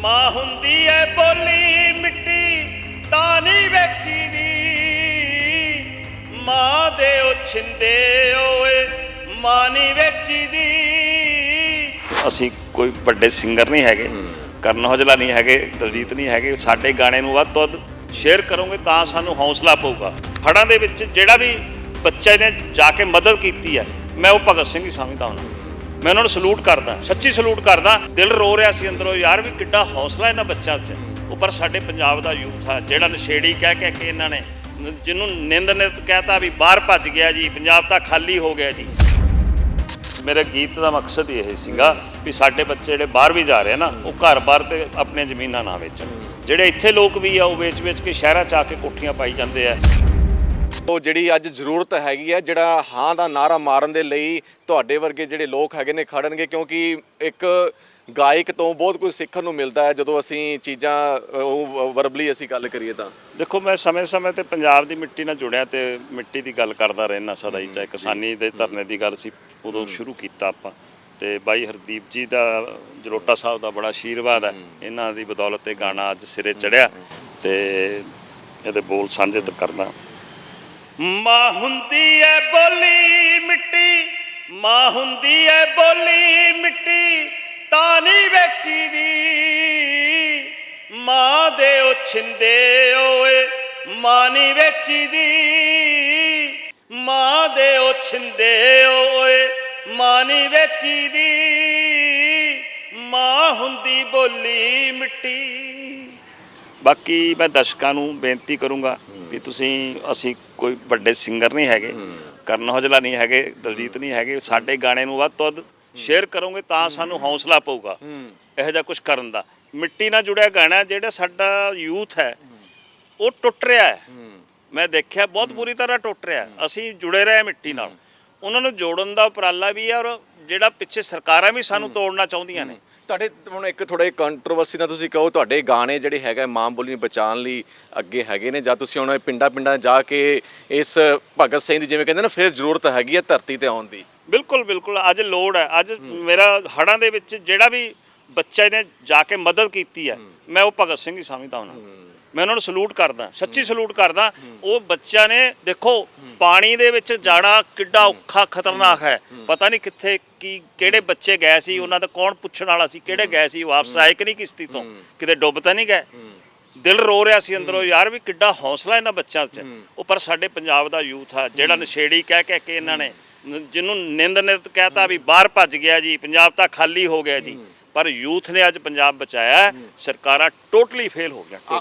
ਮਾਂ ਹੁੰਦੀ ਐ ਬੋਲੀ ਮਿੱਟੀ ਤਾਂ ਨਹੀਂ ਵੇਚੀ ਦੀ ਮਾਂ ਦੇ ਉਹ ਛਿੰਦੇ ਓਏ ਮਾਂ ਨਹੀਂ ਵੇਚੀ ਦੀ ਅਸੀਂ ਕੋਈ ਵੱਡੇ ਸਿੰਗਰ ਨਹੀਂ ਹੈਗੇ ਕਰਨ ਔਜਲਾ ਨਹੀਂ ਹੈਗੇ ਦਲਜੀਤ ਨਹੀਂ ਹੈਗੇ ਸਾਡੇ ਗਾਣੇ ਨੂੰ ਵੱਧ ਤੋਂ ਵੱਧ ਸ਼ੇਅਰ ਕਰੋਗੇ ਤਾਂ ਸਾਨੂੰ ਹੌਸਲਾ ਪਊਗਾ। ਫੜਾਂ ਦੇ ਵਿੱਚ ਜਿਹੜਾ ਵੀ ਬੱਚੇ ਨੇ ਜਾ ਕੇ ਮਦਦ ਕੀਤੀ ਹੈ ਮੈਂ ਉਹ ਭਗਤ ਸਿੰਘ ਹੀ ਸਮਝਦਾ ਹਾਂ ਮੈਂ ਉਹਨਾਂ ਨੂੰ ਸਲੂਟ ਕਰਦਾ, ਸੱਚੀ ਸਲੂਟ ਕਰਦਾ। ਦਿਲ ਰੋ ਰਿਹਾ ਸੀ ਅੰਦਰੋਂ, ਯਾਰ ਵੀ ਕਿੱਡਾ ਹੌਸਲਾ ਇਹਨਾਂ ਬੱਚਿਆਂ 'ਚ। ਉਹ ਪਰ ਸਾਡੇ ਪੰਜਾਬ ਦਾ ਯੂਥ ਆ, ਜਿਹੜਾ ਨਸ਼ੇੜੀ ਕਹਿ ਕਹਿ ਕੇ ਇਹਨਾਂ ਨੇ ਜਿਹਨੂੰ ਨਿੰਦ ਨਿਤ ਕਹਤਾ ਵੀ ਬਾਹਰ ਭੱਜ ਗਿਆ ਜੀ, ਪੰਜਾਬ ਤਾਂ ਖਾਲੀ ਹੋ ਗਿਆ ਜੀ। ਮੇਰੇ ਗੀਤ ਦਾ ਮਕਸਦ ਇਹ ਸੀਗਾ ਵੀ ਸਾਡੇ ਬੱਚੇ ਜਿਹੜੇ ਬਾਹਰ ਵੀ ਜਾ ਰਹੇ ਆ ਨਾ, ਉਹ ਘਰ-ਬਾਰ ਤੇ ਆਪਣੀਆਂ ਜ਼ਮੀਨਾਂ ਨਾ ਵੇਚਣ। ਜਿਹੜੇ ਇੱਥੇ ਲੋਕ ਵੀ ਆ, ਉਹ ਵੇਚ-ਵੇਚ ਕੇ ਸ਼ਹਿਰਾਂ 'ਚ ਆ ਕੇ ਕੋਠੀਆਂ ਪਾਈ ਜਾਂਦੇ ਆ। ਉਹ ਜਿਹੜੀ ਅੱਜ ਜ਼ਰੂਰਤ ਹੈਗੀ ਹੈ ਜਿਹੜਾ ਹਾਂ ਦਾ ਨਾਰਾ ਮਾਰਨ ਦੇ ਲਈ ਤੁਹਾਡੇ ਵਰਗੇ ਜਿਹੜੇ ਲੋਕ ਹੈਗੇ ਨੇ ਖੜਨਗੇ ਕਿਉਂਕਿ ਇੱਕ ਗਾਇਕ ਤੋਂ ਬਹੁਤ ਕੁਝ ਸਿੱਖਣ ਨੂੰ ਮਿਲਦਾ ਹੈ ਜਦੋਂ ਅਸੀਂ ਚੀਜ਼ਾਂ ਉਹ ਵਰਬਲੀ ਅਸੀਂ ਗੱਲ ਕਰੀਏ ਤਾਂ। ਦੇਖੋ ਮੈਂ ਸਮੇਂ-ਸਮੇਂ ਤੇ ਪੰਜਾਬ ਦੀ ਮਿੱਟੀ ਨਾਲ ਜੁੜਿਆ ਤੇ ਮਿੱਟੀ ਦੀ ਗੱਲ ਕਰਦਾ ਰਹਿਣਾ ਸਦਾ ਹੀ ਚਾਹੇ ਕਿਸਾਨੀ ਦੇ ਧਰਨੇ ਦੀ ਗੱਲ ਸੀ ਉਦੋਂ ਸ਼ੁਰੂ ਕੀਤਾ ਆਪਾਂ। ਤੇ ਬਾਈ ਹਰਦੀਪ ਜੀ ਦਾ ਜਲੋਟਾ ਸਾਹਿਬ ਦਾ ਬੜਾ ਆਸ਼ੀਰਵਾਦ ਹੈ। ਇਹਨਾਂ ਦੀ ਬਦੌਲਤ ਇਹ ਗਾਣਾ ਅੱਜ ਸਿਰੇ ਚੜਿਆ ਤੇ ਇਹਦੇ ਬੋਲ ਸਾਂਝੇ ਕਰਦਾ ਮਾਂ ਹੁੰਦੀ ਐ ਬੋਲੀ ਮਿੱਟੀ, ਮਾਂ ਹੁੰਦੀ ਐ ਬੋਲੀ ਮਿੱਟੀ, ਤਾਂ ਨਹੀਂ ਵੇਚੀ ਦੀ ਮਾਂ ਦੇ ਉਹ ਛਿੰਦੇ ਓਏ, ਮਾਂ ਨਹੀਂ ਵੇਚੀ ਦੀ ਮਾਂ ਦੇ ਉਹ ਛਿੰਦੇ ਓਏ, ਮਾਂ ਨਹੀਂ ਵੇਚੀ ਦੀ ਮਾਂ ਹੁੰਦੀ ਬੋਲੀ ਮਿੱਟੀ। ਬਾਕੀ ਮੈਂ ਦਰਸ਼ਕਾਂ ਨੂੰ ਬੇਨਤੀ ਕਰੂੰਗਾ ਵੀ ਤੁਸੀਂ ਅਸੀਂ ਕੋਈ ਵੱਡੇ ਸਿੰਗਰ ਨਹੀਂ ਹੈਗੇ ਕਰਨ ਔਜਲਾ ਨਹੀਂ ਹੈਗੇ ਦਲਜੀਤ ਨਹੀਂ ਹੈਗੇ ਸਾਡੇ ਗਾਣੇ ਨੂੰ ਵੱਧ ਤੋਂ ਵੱਧ ਸ਼ੇਅਰ ਕਰੋਗੇ ਤਾਂ ਸਾਨੂੰ ਹੌਸਲਾ ਪਊਗਾ। ਇਹੋ ਜਿਹਾ ਕੁਝ ਕਰਨ ਦਾ। ਮਿੱਟੀ ਨਾਲ ਜੁੜਿਆ ਗਾਣਾ ਜਿਹੜਾ ਸਾਡਾ ਯੂਥ ਹੈ ਉਹ ਟੁੱਟ ਰਿਹਾ ਹੈ। ਮੈਂ ਦੇਖਿਆ ਬਹੁਤ ਬੁਰੀ ਤਰ੍ਹਾਂ ਟੁੱਟ ਰਿਹਾ। ਅਸੀਂ ਜੁੜੇ ਰਹੇ ਮਿੱਟੀ ਨਾਲ। ਉਹਨਾਂ ਨੂੰ ਜੋੜਨ ਦਾ ਉਪਰਾਲਾ ਵੀ ਹੈ ਔਰ ਜਿਹੜਾ ਪਿੱਛੇ ਸਰਕਾਰਾਂ ਵੀ ਸਾਨੂੰ ਤੋੜਨਾ ਚਾਹੁੰਦੀਆਂ ਨੇ। ਤੁਹਾਡੇ ਹੁਣ ਇੱਕ ਥੋੜਾ ਕੰਟਰੋਵਰਸੀ ਨਾਲ ਤੁਸੀਂ ਕਹੋ ਤੁਹਾਡੇ ਗਾਣੇ ਜਿਹੜੇ ਹੈਗਾ ਮਾਂ ਬੋਲੀ ਨੂੰ ਬਚਾਉਣ ਲਈ ਅੱਗੇ ਹੈਗੇ ਨੇ ਜਾਂ ਤੁਸੀਂ ਹੁਣ ਪਿੰਡਾਂ ਪਿੰਡਾਂ ਜਾ ਕੇ ਇਸ ਭਗਤ ਸਿੰਘ ਦੀ ਜਿਵੇਂ ਕਹਿੰਦੇ ਨਾ ਫਿਰ ਜ਼ਰੂਰਤ ਹੈਗੀ ਹੈ ਧਰਤੀ ਤੇ ਆਉਣ ਦੀ। ਬਿਲਕੁਲ ਬਿਲਕੁਲ। ਅੱਜ ਲੋੜ ਹੈ। ਅੱਜ ਮੇਰਾ ਹੜਾਂ ਦੇ ਵਿੱਚ ਜਿਹੜਾ ਵੀ ਬੱਚੇ ਨੇ ਜਾ ਕੇ ਮਦਦ ਕੀਤੀ ਹੈ ਮੈਂ ਉਹ ਭਗਤ ਸਿੰਘ ਹੀ ਸਮਝਦਾ ਹਾਂ। ਮੈਂ ਉਹਨਾਂ ਨੂੰ ਸਲੂਟ ਕਰਦਾ, ਸੱਚੀ ਸਲੂਟ ਕਰਦਾ। ਉਹ ਬੱਚਿਆਂ ਨੇ ਦੇਖੋ, ਪਾਣੀ ਦੇ ਵਿੱਚ ਜਾਣਾ ਕਿੱਡਾ ਔਖਾ, ਖਤਰਨਾਕ ਹੈ। ਪਤਾ ਨਹੀਂ ਕਿੱਥੇ ਕੀ, ਕਿਹੜੇ ਬੱਚੇ ਗਏ ਸੀ, ਉਹਨਾਂ ਦਾ ਕੌਣ ਪੁੱਛਣ ਵਾਲਾ ਸੀ, ਕਿਹੜੇ ਗਏ ਸੀ ਵਾਪਸ ਆਏ ਕਿ ਨਹੀਂ ਕਿਸ਼ਤੀ ਤੋਂ? ਕਿਤੇ ਡੁੱਬ ਤਾਂ ਨਹੀਂ ਗਏ? ਦਿਲ ਰੋ ਰਿਹਾ ਸੀ ਅੰਦਰੋਂ, ਯਾਰ ਵੀ ਕਿੱਡਾ ਹੌਸਲਾ ਇਹਨਾਂ ਬੱਚਿਆਂ 'ਚ। ਉਹ ਪਰ ਸਾਡੇ ਪੰਜਾਬ ਦਾ ਯੂਥ ਆ, ਜਿਹੜਾ ਨਸ਼ੇੜੀ ਕਹਿ ਕਹਿ ਕੇ ਇਹਨਾਂ ਨੇ ਜਿਹਨੂੰ ਨਿੰਦ ਨਿਤ ਕਹਤਾ ਵੀ ਬਾਹਰ ਭੱਜ ਗਿਆ ਜੀ, ਪੰਜਾਬ ਤਾਂ ਖਾਲੀ ਹੋ ਗਿਆ ਜੀ। ਪਰ ਯੂਥ ਨੇ ਅੱਜ ਪੰਜਾਬ ਬਚਾਇਆ ਸਰਕਾਰਾਂ ਟੋਟਲੀ ਫੇਲ ਹੋ ਗਿਆ